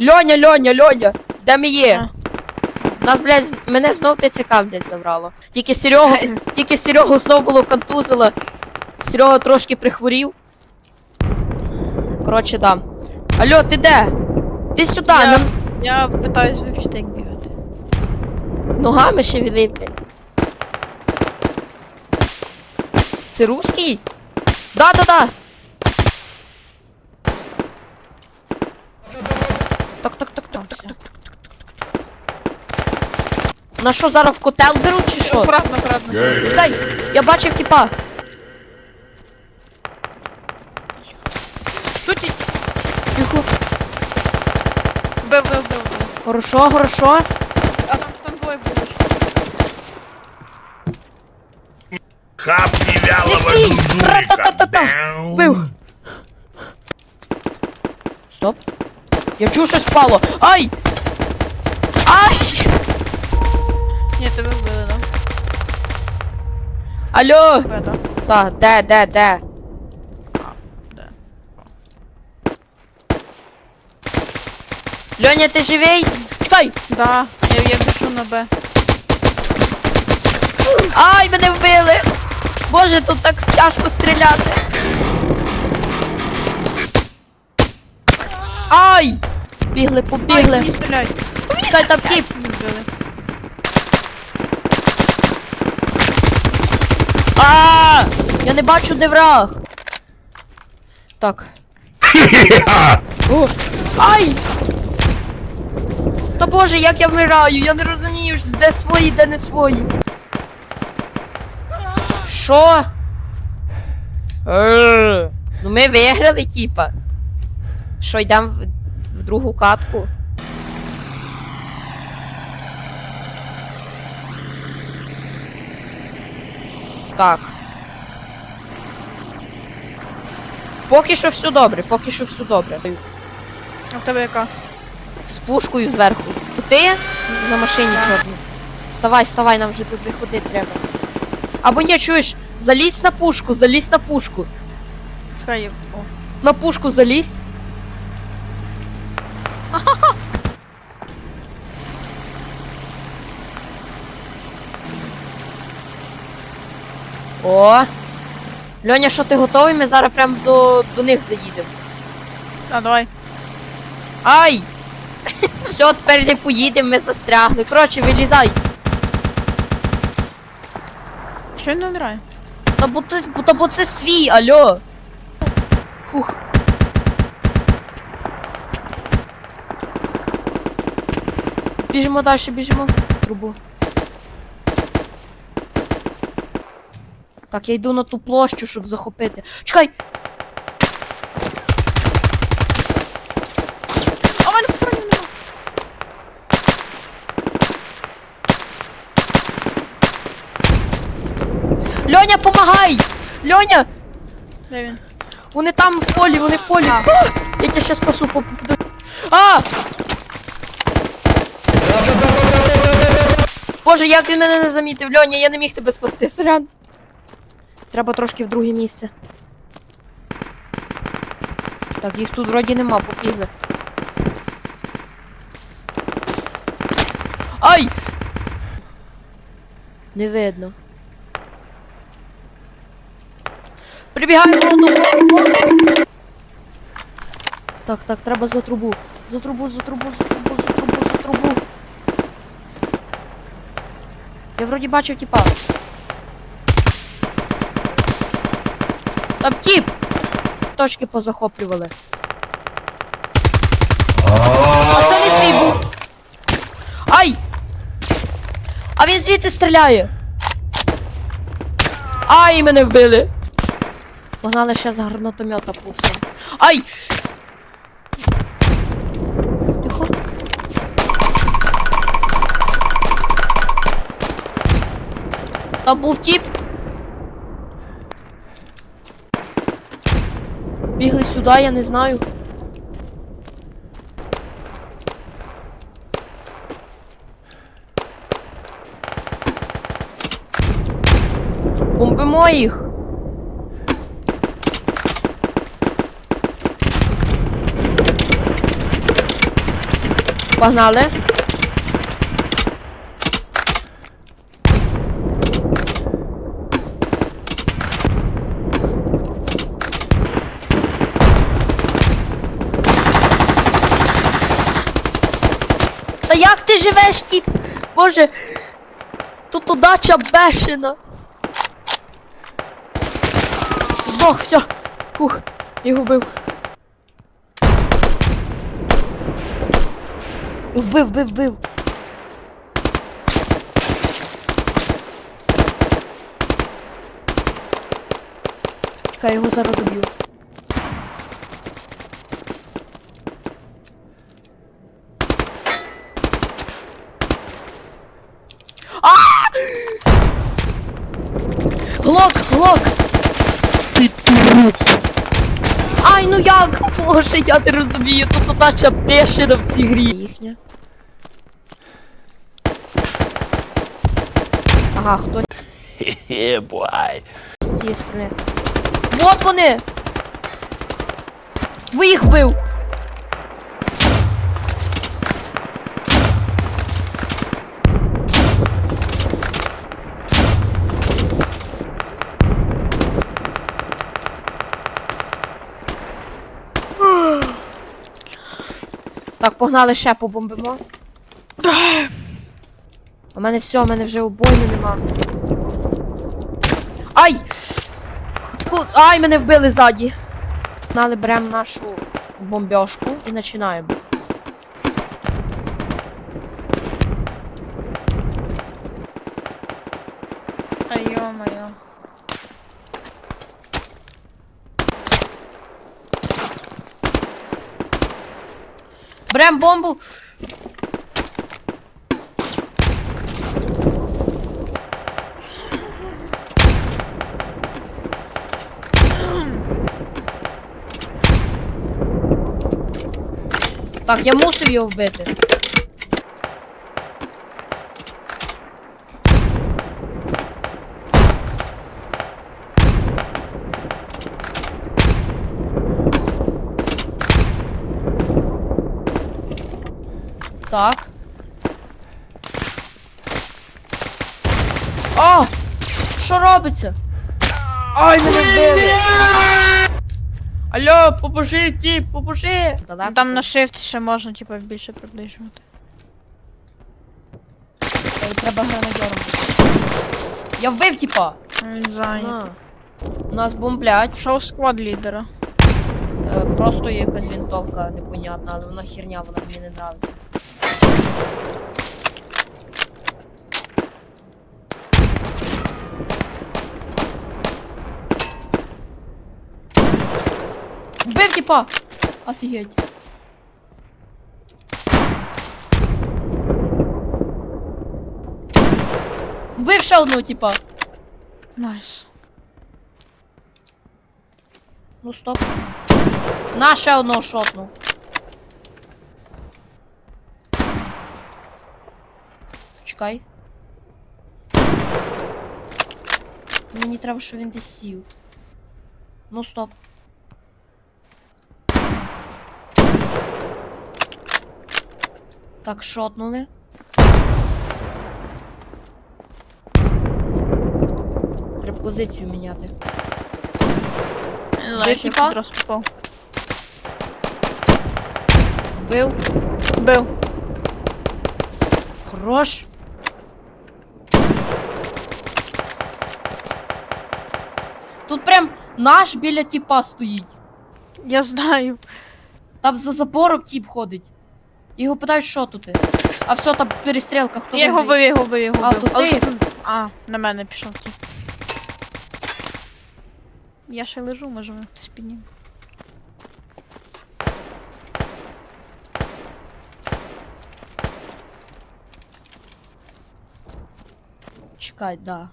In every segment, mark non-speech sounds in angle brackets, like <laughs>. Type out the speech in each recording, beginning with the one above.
Льоня, Льоня, Льоня, де ми є? Нас, блядь, мене знов ТЦК, блядь, забрало. Тільки Серегу, тільки Серегу знов було контузило. Серега трошки прихворів. Коротше, да. Алло, ти де? Ти сюди, Я- нам Я питаюсь вивчити, як бігати. ногами шевели, блядь. Це русський? Да-да-да. Так, так, так, так, так, так. На що зараз в котел беруть чи що? Акуратно, акуратно. Дай, я бачив типа. Тут і... Тихо. Бив, бив, бив. Хорошо, хорошо. А там, там двоє було. Хапни вялого Неси! Я чую щось впало. Ай! Ай! Ні, тебе вбили, да? Алло! Тебе, да? Так, де, де, де? Льоня, ти живий? Чекай! Да, я, я біжу на Б. Ай, мене вбили! Боже, тут так тяжко стріляти. Ай! Бігли, Ай, побігли. не стріляй. Чекай, там тіп. А! Я не бачу, де враг. Так. <laughs> О! Ай! Та боже, як я вмираю, я не розумію, де свої, де не свої. Що? Е, Ну ми виграли, типа. Що, йдемо другу катку? Так. Поки що все добре, поки що все добре. А в тебе яка? З пушкою зверху. Ти на машині чорній. Вставай, вставай, нам вже тут виходити треба. Або ні, чуєш, залізь на пушку, залізь на пушку. Чекай, я... О. На пушку залізь. О! Льоня, що ти готовий? Ми зараз прям до, до них заїдемо. А, давай. Ай! Все, тепер не поїдемо, ми застрягли. Коротше, вилізай. Чого він не вмирає? Та бо, ти, та бо це свій, алло. Фух. Біжимо далі, біжимо. Трубу. Так, я йду на ту площу, щоб захопити. Чекай! А мене патронів нема. Льоня, помагай! Льоня! Де він? Вони там в полі, вони в полі. А! Я тебе щас спасу, попаду. А! Боже, як він мене не замітив, Льоня, я не міг тебе спасти, сорян. Треба трошки в друге місце. Так, їх тут вроді нема, побігли. Ай! Не видно. Прибігаємо воду. Так, так, треба за трубу. За трубу, за трубу, за трубу, за трубу, за трубу. Я вроді бачив типа. Там тіп! Точки позахоплювали. А це не свій був. Ай! А він звідти стріляє. Ай, мене вбили. Погнали ще за гранатомета пусимо. Ай! Тихо. Там був тіп. Бігли сюди, я не знаю. Бомбимо їх. Погнали. Та як ти живеш, тіп? Боже, тут удача бешена. Здох, все. Ух, його вбив. Вбив, вбив, вбив. Чекай, його зараз доб'ю. А! Глок, глок! Ти труп! Ай, ну як? Боже, я не розумію, тут удача бешена в цій грі. Їхня. Ага, хтось Yeah, boy. з цієї сторони. Вот вони! Двоїх вбив! Так, погнали ще побомбимо. У мене все, у мене вже обойми нема. Ай! Ай, мене вбили ззаді. Погнали, беремо нашу бомбьошку і починаємо. Ай, Берем бомбу. Так, я мусив його вбити. Так. О! Що робиться? Ай, мене вбили! Алло, поможи, тіп, поможи! Далеко Там на shift ще можна, типу, більше приближувати. Ой, треба гранатьором. бути. Я вбив, типа! Він зайнятий. На. Нас бомблять. Шоу склад лідера. Е, просто є якась вінтовка непонятна, але вона херня, вона мені не нравиться. типа! Офігеть. Вбив ще одного типа. Найс. Ну стоп. На ще одного шотну. Чекай. Мені треба, щоб він десь сів. Ну стоп. Так, шотнули. Треба позицію міняти. Знаю, як типа? відразу попав. Вбив. Бив. Хорош. Тут прям наш біля тіпа стоїть. Я знаю. Там за забором тіп ходить. Його питають, що тут. А все, там перестрілка, хто Я його я його бив, я його А, бив. то Але ти? тут- А, на мене пішов ті. Я ще лежу, може мене хтось підніме. Чекай, да.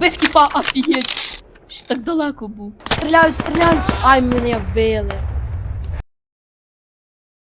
Бив тіпа, офігеть. Ще так далеко був. Стріляють, стріляють. Ай, мене вбили.